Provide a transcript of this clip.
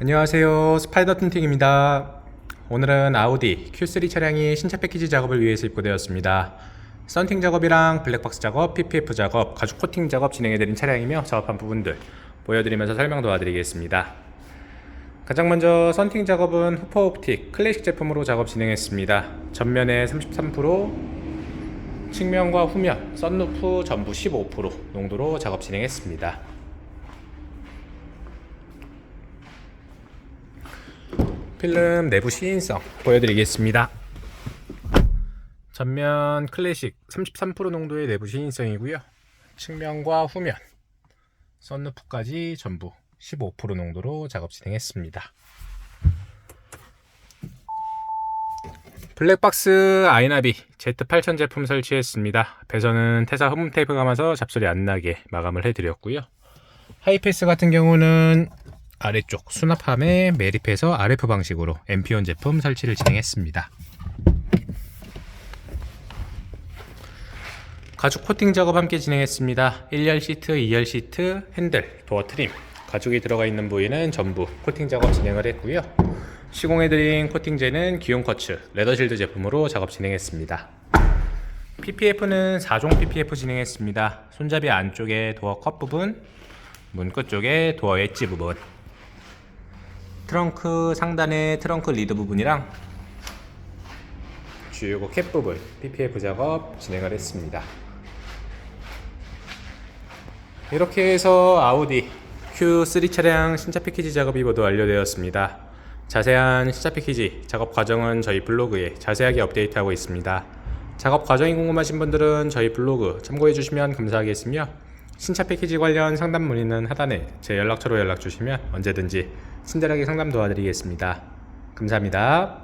안녕하세요. 스파이더 틴팅입니다. 오늘은 아우디 Q3 차량이 신차 패키지 작업을 위해서 입고되었습니다. 썬팅 작업이랑 블랙박스 작업, PPF 작업, 가죽 코팅 작업 진행해드린 차량이며 작업한 부분들 보여드리면서 설명 도와드리겠습니다. 가장 먼저 썬팅 작업은 후퍼 옵틱 클래식 제품으로 작업 진행했습니다. 전면에 33% 측면과 후면, 썬루프 전부 15% 농도로 작업 진행했습니다 필름 내부 시인성 보여드리겠습니다. 전면 클래식 33% 농도의 내부 시인성이고요. 측면과 후면, 썬루프까지 전부 15% 농도로 작업 진행했습니다. 블랙박스 아이나비 Z8000 제품 설치했습니다. 배선은 태사 홈 테이프 감아서 잡소리 안 나게 마감을 해드렸고요. 하이패스 같은 경우는 아래쪽 수납함에 매립해서 RF 방식으로 엠피온 제품 설치를 진행했습니다. 가죽 코팅 작업 함께 진행했습니다. 1열 시트, 2열 시트, 핸들, 도어 트림, 가죽이 들어가 있는 부위는 전부 코팅 작업 진행을 했고요. 시공해드린 코팅제는 기용 커츠, 레더실드 제품으로 작업 진행했습니다. PPF는 4종 PPF 진행했습니다. 손잡이 안쪽에 도어 컵 부분, 문 끝 쪽에 도어 엣지 부분, 트렁크 상단의 트렁크 리드 부분이랑 주요고 캡 부분 PPF 작업 진행을 했습니다. 이렇게 해서 아우디 Q3 차량 신차 패키지 작업이 모두 완료되었습니다. 자세한 신차 패키지 작업 과정은 저희 블로그에 자세하게 업데이트하고 있습니다. 작업 과정이 궁금하신 분들은 저희 블로그 참고해 주시면 감사하겠으며 신차 패키지 관련 상담 문의는 하단에 제 연락처로 연락 주시면 언제든지 친절하게 상담 도와드리겠습니다. 감사합니다.